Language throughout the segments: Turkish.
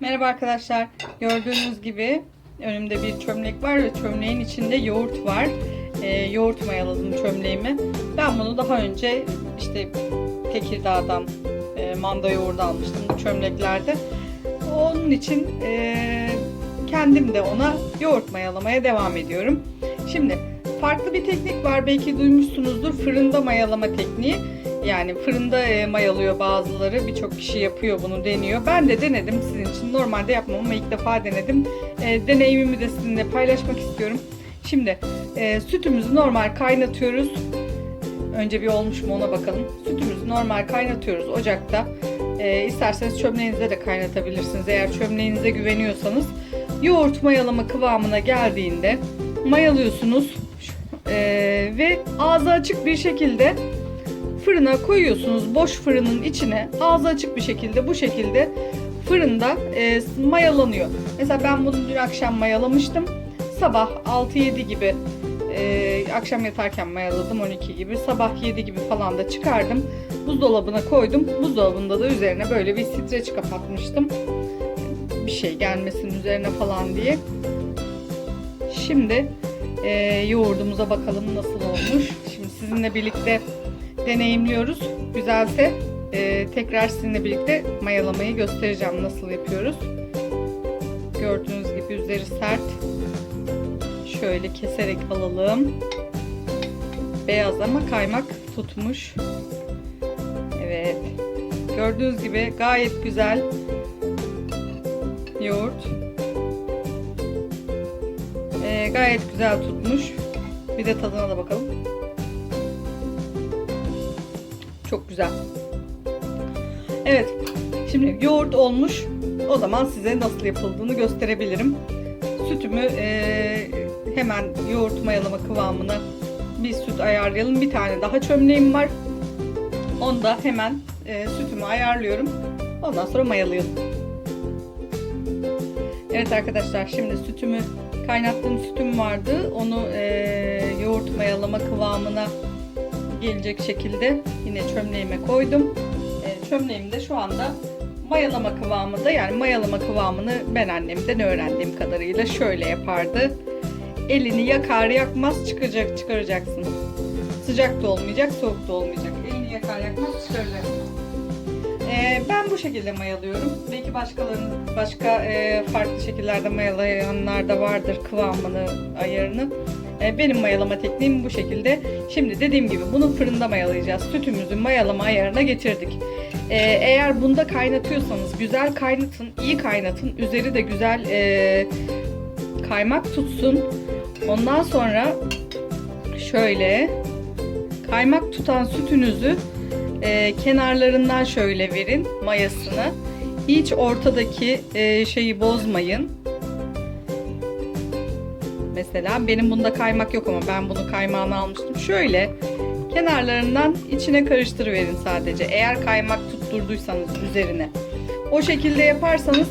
Merhaba arkadaşlar. Gördüğünüz gibi önümde bir çömlek var ve çömleğin içinde yoğurt var. Ee, yoğurt mayaladım çömleğimi. Ben bunu daha önce işte Tekirdağ'dan e, manda yoğurdu almıştım bu çömleklerde. Onun için e, kendim de ona yoğurt mayalamaya devam ediyorum. Şimdi farklı bir teknik var. Belki duymuşsunuzdur. Fırında mayalama tekniği. Yani fırında e, mayalıyor bazıları. Birçok kişi yapıyor bunu deniyor. Ben de denedim sizin için. Normalde yapmam ama ilk defa denedim. E, deneyimimi de sizinle paylaşmak istiyorum. Şimdi e, sütümüzü normal kaynatıyoruz. Önce bir olmuş mu ona bakalım. Sütümüzü normal kaynatıyoruz ocakta. E, isterseniz çömleğinizde de kaynatabilirsiniz. Eğer çömleğinize güveniyorsanız. Yoğurt mayalama kıvamına geldiğinde mayalıyorsunuz. E, ve ağzı açık bir şekilde fırına koyuyorsunuz boş fırının içine ağzı açık bir şekilde bu şekilde fırında e, mayalanıyor. Mesela ben bunu dün akşam mayalamıştım. Sabah 6-7 gibi e, akşam yatarken mayaladım 12 gibi. Sabah 7 gibi falan da çıkardım. Buzdolabına koydum. Buzdolabında da üzerine böyle bir streç kapatmıştım. Bir şey gelmesin üzerine falan diye. Şimdi e, yoğurdumuza bakalım nasıl olmuş. Şimdi sizinle birlikte deneyimliyoruz. Güzelse e, tekrar sizinle birlikte mayalamayı göstereceğim nasıl yapıyoruz. Gördüğünüz gibi üzeri sert. Şöyle keserek alalım. Beyaz ama kaymak tutmuş. Evet. Gördüğünüz gibi gayet güzel yoğurt. E, gayet güzel tutmuş. Bir de tadına da bakalım. Çok güzel. Evet. Şimdi yoğurt olmuş. O zaman size nasıl yapıldığını gösterebilirim. Sütümü e, hemen yoğurt mayalama kıvamına bir süt ayarlayalım. Bir tane daha çömleğim var. Onu da hemen e, sütümü ayarlıyorum. Ondan sonra mayalayalım. Evet arkadaşlar şimdi sütümü kaynattığım sütüm vardı. Onu e, yoğurt mayalama kıvamına gelecek şekilde yine çömleğime koydum. E, çömleğim de şu anda mayalama kıvamında yani mayalama kıvamını ben annemden öğrendiğim kadarıyla şöyle yapardı. Elini yakar yakmaz çıkacak çıkaracaksın. Sıcak da olmayacak, soğuk da olmayacak. Elini yakar yakmaz çıkaracaksın. E, ben bu şekilde mayalıyorum. Belki başkalarının başka e, farklı şekillerde mayalayanlar da vardır kıvamını, ayarını. E, benim mayalama tekniğim bu şekilde. Şimdi dediğim gibi bunu fırında mayalayacağız. Sütümüzü mayalama ayarına getirdik. E, eğer bunda kaynatıyorsanız güzel kaynatın, iyi kaynatın. Üzeri de güzel e, kaymak tutsun. Ondan sonra şöyle kaymak tutan sütünüzü e, kenarlarından şöyle verin mayasını. Hiç ortadaki e, şeyi bozmayın. Mesela benim bunda kaymak yok ama ben bunu kaymağını almıştım. Şöyle kenarlarından içine karıştırıverin sadece. Eğer kaymak tutturduysanız üzerine. O şekilde yaparsanız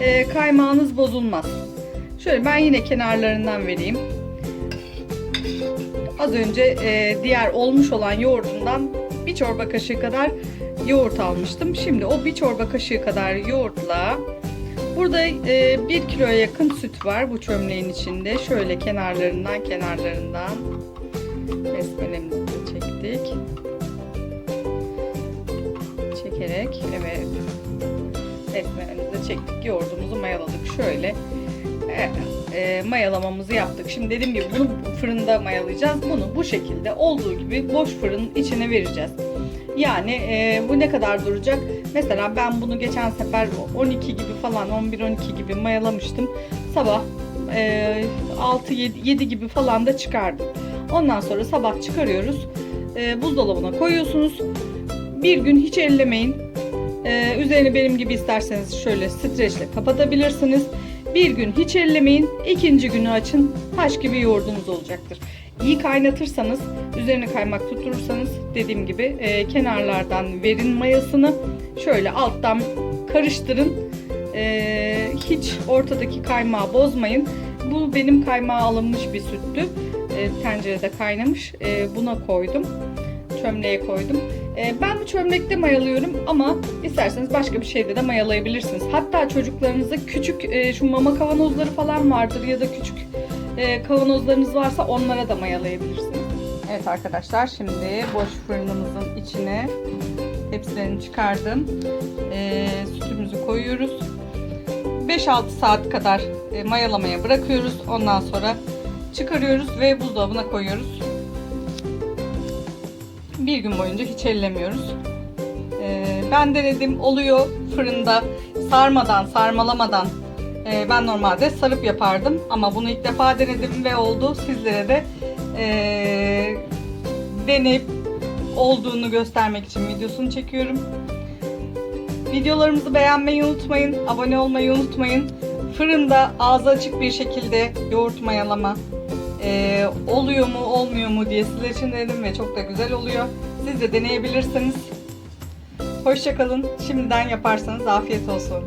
e, kaymağınız bozulmaz. Şöyle ben yine kenarlarından vereyim. Az önce e, diğer olmuş olan yoğurdundan bir çorba kaşığı kadar yoğurt almıştım. Şimdi o bir çorba kaşığı kadar yoğurtla burada e, bir kiloya yakın süt var bu çömleğin içinde. Şöyle kenarlarından kenarlarından besmelemizi çektik. Çekerek evet besmelemizi çektik. Yoğurdumuzu mayaladık. Şöyle e, e, mayalamamızı yaptık. Şimdi dediğim gibi bunu fırında mayalayacağız. Bunu bu şekilde olduğu gibi boş fırının içine vereceğiz. Yani e, bu ne kadar duracak? Mesela ben bunu geçen sefer 12 gibi falan 11-12 gibi mayalamıştım. Sabah e, 6-7 gibi falan da çıkardım. Ondan sonra sabah çıkarıyoruz. E, buzdolabına koyuyorsunuz. Bir gün hiç ellemeyin. E, üzerini benim gibi isterseniz şöyle streçle kapatabilirsiniz. Bir gün hiç ellemeyin. ikinci günü açın. Taş gibi yoğurdunuz olacaktır. İyi kaynatırsanız, üzerine kaymak tutturursanız dediğim gibi e, kenarlardan verin mayasını. Şöyle alttan karıştırın. E, hiç ortadaki kaymağı bozmayın. Bu benim kaymağı alınmış bir süttü. E, tencerede kaynamış. E, buna koydum. Çömleğe koydum. Ee, ben bu çömlekte mayalıyorum ama isterseniz başka bir şeyde de mayalayabilirsiniz. Hatta çocuklarınızda küçük e, şu mama kavanozları falan vardır ya da küçük e, kavanozlarınız varsa onlara da mayalayabilirsiniz. Evet arkadaşlar şimdi boş fırınımızın içine hepsini çıkardım. E, sütümüzü koyuyoruz. 5-6 saat kadar e, mayalamaya bırakıyoruz. Ondan sonra çıkarıyoruz ve buzdolabına koyuyoruz. Bir gün boyunca hiç ellemiyoruz. E, ben denedim oluyor fırında sarmadan sarmalamadan e, ben normalde sarıp yapardım ama bunu ilk defa denedim ve oldu. Sizlere de e, deneyip olduğunu göstermek için videosunu çekiyorum. Videolarımızı beğenmeyi unutmayın, abone olmayı unutmayın. Fırında ağzı açık bir şekilde yoğurt mayalama e, oluyor mu olmuyor mu diye sizler için denedim ve çok da güzel oluyor. Siz de deneyebilirsiniz. Hoşçakalın. Şimdiden yaparsanız afiyet olsun.